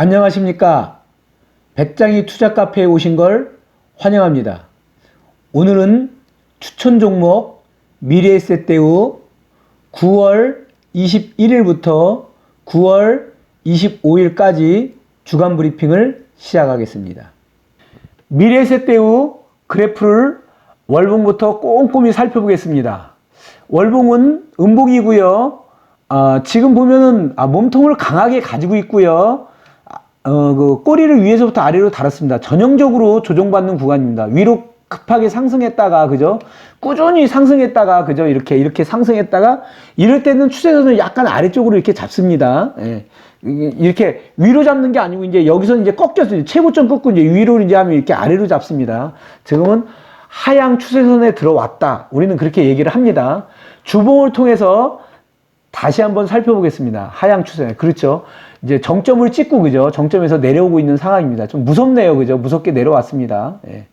안녕하십니까. 백장이 투자 카페에 오신 걸 환영합니다. 오늘은 추천 종목 미래에셋대우 9월 21일부터 9월 25일까지 주간 브리핑을 시작하겠습니다. 미래에셋대우 그래프를 월봉부터 꼼꼼히 살펴보겠습니다. 월봉은 음봉이고요. 아, 지금 보면은 아, 몸통을 강하게 가지고 있고요. 아, 어, 그 꼬리를 위에서부터 아래로 달았습니다. 전형적으로 조정받는 구간입니다. 위로 급하게 상승했다가 그죠? 꾸준히 상승했다가 그죠? 이렇게 이렇게 상승했다가 이럴 때는 추세선을 약간 아래쪽으로 이렇게 잡습니다. 예. 이렇게 위로 잡는 게 아니고 이제 여기서 이제 꺾여서 최고점 꺾고 이제 위로 이제 하면 이렇게 아래로 잡습니다. 지금은 하향 추세선에 들어왔다. 우리는 그렇게 얘기를 합니다. 주봉을 통해서 다시 한번 살펴보겠습니다. 하향 추세. 그렇죠. 이제 정점을 찍고, 그죠. 정점에서 내려오고 있는 상황입니다. 좀 무섭네요. 그죠. 무섭게 내려왔습니다. 예.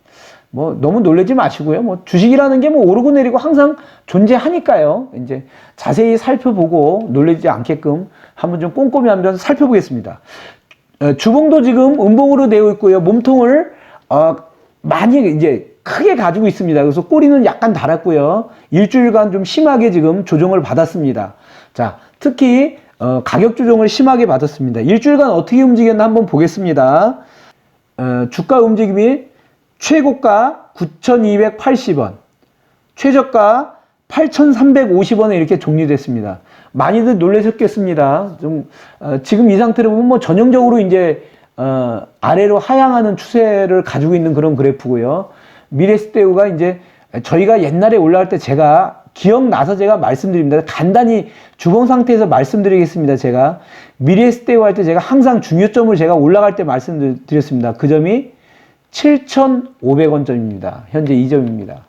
뭐, 너무 놀라지 마시고요. 뭐, 주식이라는 게 뭐, 오르고 내리고 항상 존재하니까요. 이제 자세히 살펴보고 놀라지 않게끔 한번 좀 꼼꼼히 한번 살펴보겠습니다. 어, 주봉도 지금 음봉으로 되어 있고요. 몸통을, 어, 많이 이제 크게 가지고 있습니다. 그래서 꼬리는 약간 달았고요. 일주일간 좀 심하게 지금 조정을 받았습니다. 자, 특히 어, 가격 조정을 심하게 받았습니다. 일주일간 어떻게 움직였나 한번 보겠습니다. 어, 주가 움직임이 최고가 9,280원, 최저가 8,350원에 이렇게 종료됐습니다. 많이들 놀라셨겠습니다. 좀 어, 지금 이 상태로 보면 뭐 전형적으로 이제 어, 아래로 하향하는 추세를 가지고 있는 그런 그래프고요. 미래스테우가 이제 저희가 옛날에 올라갈 때 제가 기억나서 제가 말씀드립니다. 간단히 주봉 상태에서 말씀드리겠습니다. 제가 미래스테우 할 때 제가 항상 중요점을 제가 올라갈 때 말씀드렸습니다. 그 점이 7,500원 점입니다. 현재 이 점입니다.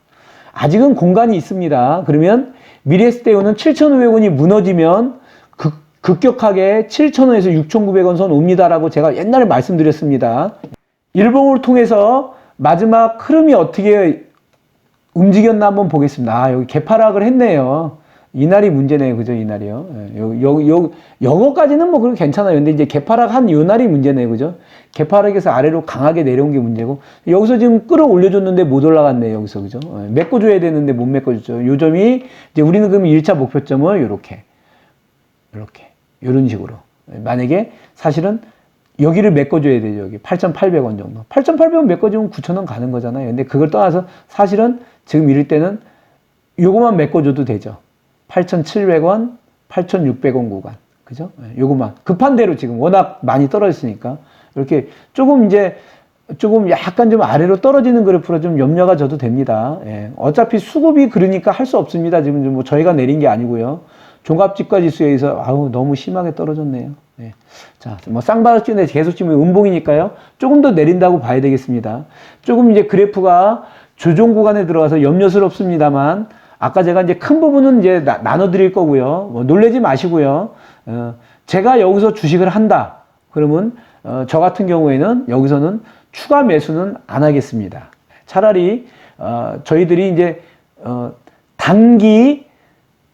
아직은 공간이 있습니다. 그러면 미래스테우는 7,500원이 무너지면 극, 급격하게 7,000원에서 6,900원 선 옵니다라고 제가 옛날에 말씀드렸습니다. 일봉을 통해서 마지막 흐름이 어떻게 움직였나 한번 보겠습니다. 아, 여기 개파락을 했네요. 이날이 문제네요. 그죠? 이날이요. 예, 요, 요, 요, 요거까지는 뭐, 그렇게 괜찮아요. 근데 이제 개파락 한 요 날이 문제네요. 그죠? 개파락에서 아래로 강하게 내려온 게 문제고, 여기서 지금 끌어올려줬는데 못 올라갔네요. 여기서. 그죠? 예, 메꿔줘야 되는데 못 메꿔줬죠. 요 점이, 이제 우리는 그럼 1차 목표점을 요렇게, 요렇게, 요런 식으로. 예, 만약에 사실은 여기를 메꿔줘야 되죠. 여기 8,800원 정도. 8,800원 메꿔주면 9,000원 가는 거잖아요. 근데 그걸 떠나서 사실은 지금 이럴 때는 요거만 메꿔줘도 되죠. 8,700원, 8,600원 구간. 그죠? 예, 요거만. 급한 대로 지금 워낙 많이 떨어졌으니까. 이렇게 조금 이제 조금 약간 좀 아래로 떨어지는 그래프로 좀 염려가 져도 됩니다. 예. 어차피 수급이 그러니까 할 수 없습니다. 지금 뭐 저희가 내린 게 아니고요. 종합지가 지수에서 아우 너무 심하게 떨어졌네요. 예. 자, 뭐 쌍바닥지인데 계속 지금 음봉이니까요. 조금 더 내린다고 봐야 되겠습니다. 조금 이제 그래프가 조정 구간에 들어가서 염려스럽습니다만 아까 제가 이제 큰 부분은 이제 나, 나눠 드릴 거고요. 뭐 놀래지 마시고요. 어, 제가 여기서 주식을 한다. 그러면 어, 저 같은 경우에는 여기서는 추가 매수는 안 하겠습니다. 차라리 어, 저희들이 이제 어, 단기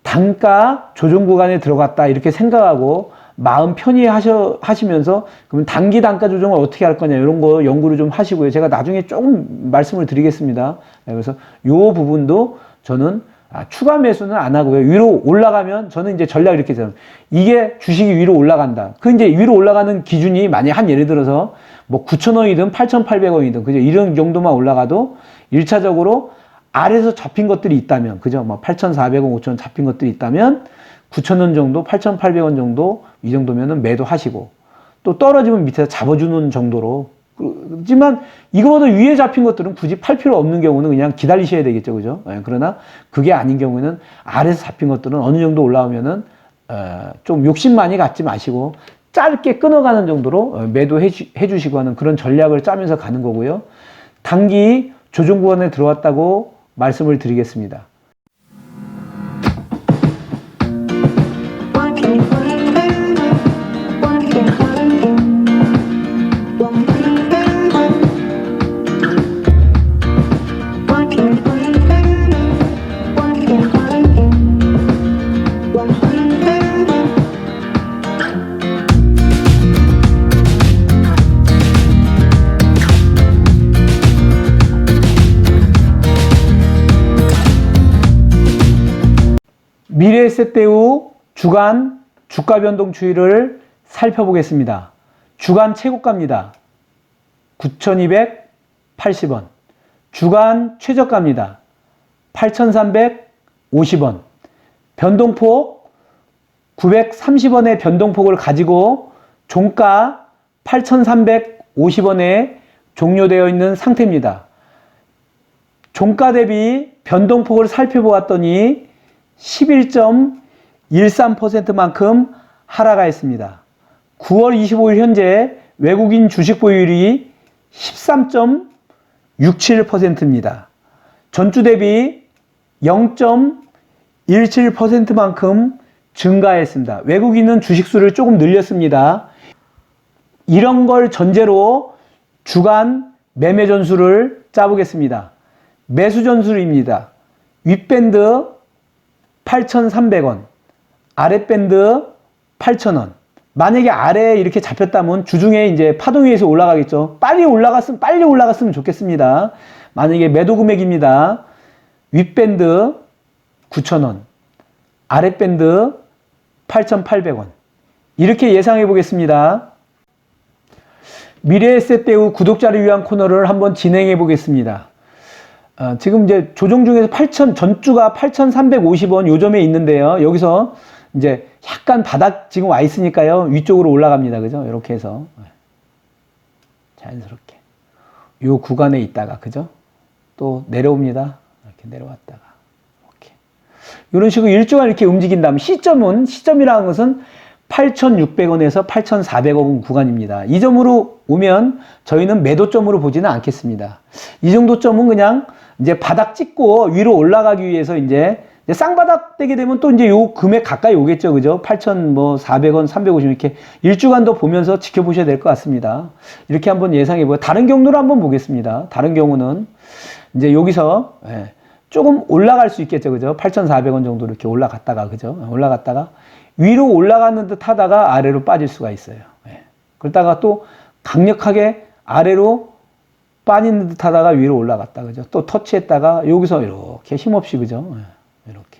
단가 조정 구간에 들어갔다 이렇게 생각하고 마음 편히 하셔, 하시면서 그러면 단기 단가 조정을 어떻게 할 거냐 이런 거 연구를 좀 하시고요. 제가 나중에 조금 말씀을 드리겠습니다. 네, 그래서 요 부분도 저는 아, 추가 매수는 안 하고요. 위로 올라가면 저는 이제 전략 이렇게 잖아요 이게 주식이 위로 올라간다. 그 이제 위로 올라가는 기준이 만약 한 예를 들어서 뭐 9,000원이든 8,800원이든 그죠? 이런 정도만 올라가도 1차적으로 아래에서 잡힌 것들이 있다면 그죠? 뭐 8,400원, 5,000원 잡힌 것들이 있다면 9,000원 정도, 8,800원 정도 이 정도면은 매도하시고 또 떨어지면 밑에서 잡아주는 정도로 그렇지만 이거보다 위에 잡힌 것들은 굳이 팔 필요 없는 경우는 그냥 기다리셔야 되겠죠, 그죠? 예, 그러나 그게 아닌 경우에는 아래에서 잡힌 것들은 어느 정도 올라오면은 어, 좀 욕심 많이 갖지 마시고 짧게 끊어가는 정도로 어, 매도해 주, 해주시고 하는 그런 전략을 짜면서 가는 거고요. 단기 조정 구간에 들어왔다고 말씀을 드리겠습니다. 미래에셋 후 주간 주가 변동 추이를 살펴보겠습니다. 주간 최고가입니다. 9,280원. 주간 최저가입니다. 8,350원. 변동폭 930원의 변동폭을 가지고 종가 8,350원에 종료되어 있는 상태입니다. 종가 대비 변동폭을 살펴보았더니 11.13%만큼 하락하였습니다. 9월 25일 현재 외국인 주식 보유율이 13.67%입니다. 전주 대비 0.17%만큼 증가했습니다. 외국인은 주식 수를 조금 늘렸습니다. 이런 걸 전제로 주간 매매 전수를 짜보겠습니다. 매수 전술입니다. 윗밴드 8,300원, 아랫밴드 8,000원. 만약에 아래에 이렇게 잡혔다면 주중에 이제 파동 위에서 올라가겠죠. 빨리 올라갔으면 빨리 올라갔으면 좋겠습니다. 만약에 매도 금액입니다. 윗밴드 9,000원, 아랫밴드 8,800원. 이렇게 예상해 보겠습니다. 미래에셋 대우 구독자를 위한 코너를 한번 진행해 보겠습니다. 어, 지금 이제 조정 중에서 8천 전주가 8,350원 요점에 있는데요. 여기서 이제 약간 바닥 지금 와 있으니까요. 위쪽으로 올라갑니다. 그죠? 이렇게 해서 네. 자연스럽게 요 구간에 있다가 그죠? 또 내려옵니다. 이렇게 내려왔다가 이렇게 이런 식으로 일주간 이렇게 움직인다면 시점은 시점이라는 것은 8,600원에서 8,400원 구간입니다. 이 점으로 오면 저희는 매도점으로 보지는 않겠습니다. 이 정도 점은 그냥 이제 바닥 찍고 위로 올라가기 위해서 이제 쌍바닥 되게 되면 또 이제 요 금액 가까이 오겠죠. 그죠? 8,400원, 350원 이렇게 일주간도 보면서 지켜보셔야 될 것 같습니다. 이렇게 한번 예상해 보고 다른 경로로 한번 보겠습니다. 다른 경우는 이제 여기서 예, 조금 올라갈 수 있겠죠. 그죠? 8,400원 정도 이렇게 올라갔다가 그죠? 올라갔다가 위로 올라가는 듯 하다가 아래로 빠질 수가 있어요. 예. 그러다가 또 강력하게 아래로 빠지는 듯 하다가 위로 올라갔다. 그죠? 또 터치했다가 여기서 이렇게 힘없이 그죠? 예. 이렇게.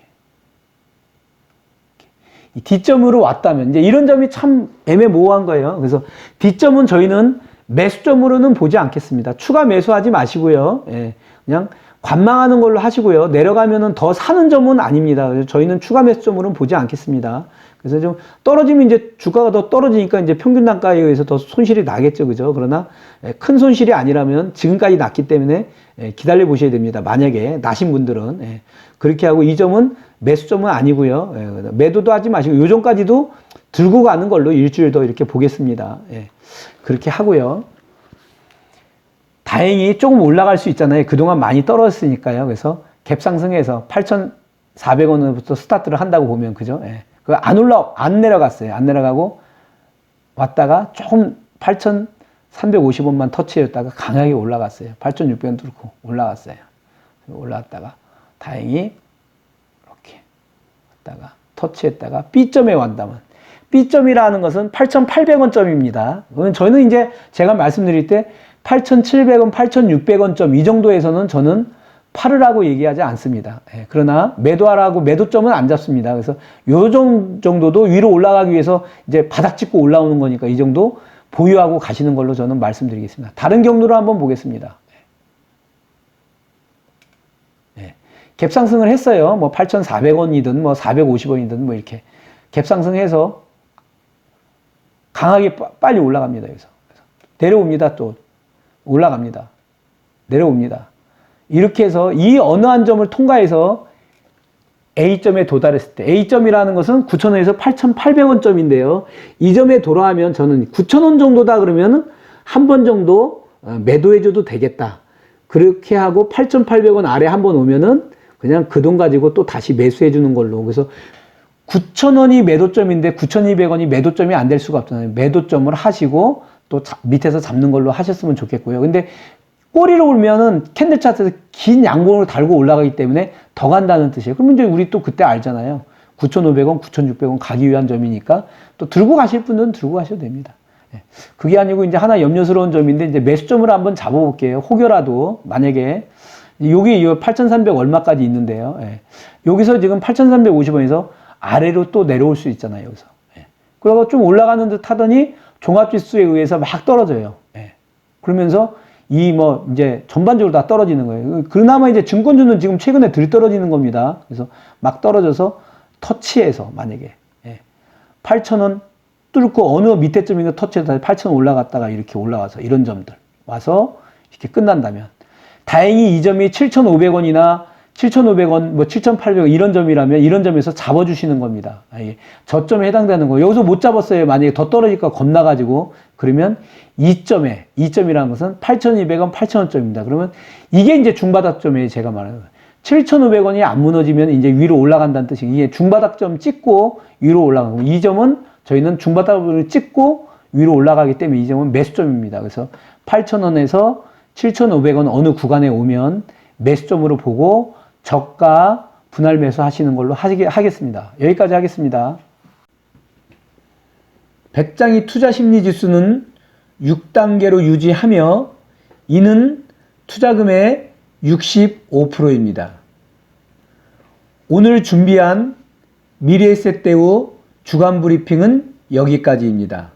이 D점으로 왔다면 이제 이런 점이 참 애매모호한 거예요. 그래서 D점은 저희는 매수점으로는 보지 않겠습니다. 추가 매수하지 마시고요. 예. 그냥 관망하는 걸로 하시고요. 내려가면은 더 사는 점은 아닙니다. 저희는 추가 매수점으로는 보지 않겠습니다. 그래서 좀 떨어지면 이제 주가가 더 떨어지니까 이제 평균 단가에 의해서 더 손실이 나겠죠. 그죠? 그러나 예, 큰 손실이 아니라면 지금까지 났기 때문에 예, 기다려 보셔야 됩니다. 만약에 나신 분들은. 예, 그렇게 하고 이 점은 매수점은 아니고요. 매도도 하지 마시고 요점까지도 들고 가는 걸로 일주일 더 이렇게 보겠습니다. 그렇게 하고요. 다행히 조금 올라갈 수 있잖아요. 그동안 많이 떨어졌으니까요. 그래서 갭 상승해서 8,400원부터 스타트를 한다고 보면 그죠? 예. 그안 올라 안 내려갔어요. 안 내려가고 왔다가 조금 8,350원만 터치했다가 강하게 올라갔어요. 8,600원 뚫고 올라갔어요. 올라왔다가 다행히 이렇게 왔다가 터치했다가 B점에 왔다면 B점이라는 것은 8,800원 점입니다. 저는 이제 제가 말씀드릴 때 8,700원, 8,600원 점 이 정도에서는 저는 팔으라고 얘기하지 않습니다. 예, 그러나 매도하라고 매도점은 안 잡습니다. 그래서 요 정도도 위로 올라가기 위해서 이제 바닥 찍고 올라오는 거니까 이 정도 보유하고 가시는 걸로 저는 말씀드리겠습니다. 다른 경로로 한번 보겠습니다. 예, 갭 상승을 했어요. 뭐 8,400원이든 뭐 450원이든 뭐 이렇게 갭 상승해서 강하게 빠, 빨리 올라갑니다. 여기서 내려옵니다. 또 올라갑니다. 내려옵니다. 이렇게 해서 이 어느 한 점을 통과해서 A점에 도달했을 때 A점이라는 것은 9,000원에서 8,800원 점인데요. 이 점에 돌아가면 저는 9,000원 정도다 그러면 한 번 정도 어, 매도해줘도 되겠다. 그렇게 하고 8,800원 아래 한 번 오면은 그냥 그 돈 가지고 또 다시 매수해 주는 걸로. 그래서 9,000원이 매도점인데 9,200원이 매도점이 안 될 수가 없잖아요. 매도점을 하시고 또 밑에서 잡는 걸로 하셨으면 좋겠고요. 근데 꼬리로 울면은 캔들 차트에서 긴 양봉을 달고 올라가기 때문에 더 간다는 뜻이에요. 그러면 이제 우리 또 그때 알잖아요. 9,500원, 9,600원 가기 위한 점이니까 또 들고 가실 분은 들고 가셔도 됩니다. 예. 그게 아니고 이제 하나 염려스러운 점인데 이제 매수점을 한번 잡아볼게요. 혹여라도 만약에 여기 8,300 얼마까지 있는데요. 예. 여기서 지금 8,350원에서 아래로 또 내려올 수 있잖아요. 여기서. 예. 그리고 좀 올라가는 듯 하더니 종합지수에 의해서 막 떨어져요. 예. 그러면서 이 뭐 이제 전반적으로 다 떨어지는 거예요. 그나마 이제 증권주는 지금 최근에 들 떨어지는 겁니다. 그래서 막 떨어져서 터치해서 만약에 예. 8,000원 뚫고 어느 밑에 점인가 터치해서 8,000원 올라갔다가 이렇게 올라와서 이런 점들 와서 이렇게 끝난다면 다행히 이 점이 7,500원이나 7,500원, 뭐 7,800원 이런 점이라면 이런 점에서 잡아주시는 겁니다. 아, 예. 저점에 해당되는 거. 여기서 못 잡았어요. 만약에 더 떨어질까 겁나가지고 그러면 이 점에 이 점이라는 것은 8,200원, 8,000원점입니다. 그러면 이게 이제 중바닥점에 제가 말하는 거예요. 7,500원이 안 무너지면 이제 위로 올라간다는 뜻이 이게 중바닥점 찍고 위로 올라가고 이 점은 저희는 중바닥을 찍고 위로 올라가기 때문에 이 점은 매수점입니다. 그래서 8,000원에서 7,500원 어느 구간에 오면 매수점으로 보고 저가 분할 매수 하시는 걸로 하겠습니다. 여기까지 하겠습니다. 배짱이 투자 심리 지수는 6단계로 유지하며 이는 투자금의 65%입니다. 오늘 준비한 미래에셋 대우 주간 브리핑은 여기까지입니다.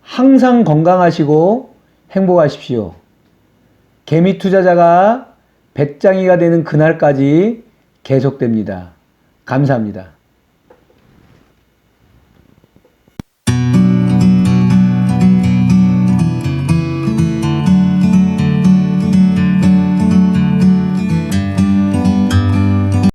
항상 건강하시고 행복하십시오. 개미 투자자가 배짱이가 되는 그날까지 계속됩니다. 감사합니다.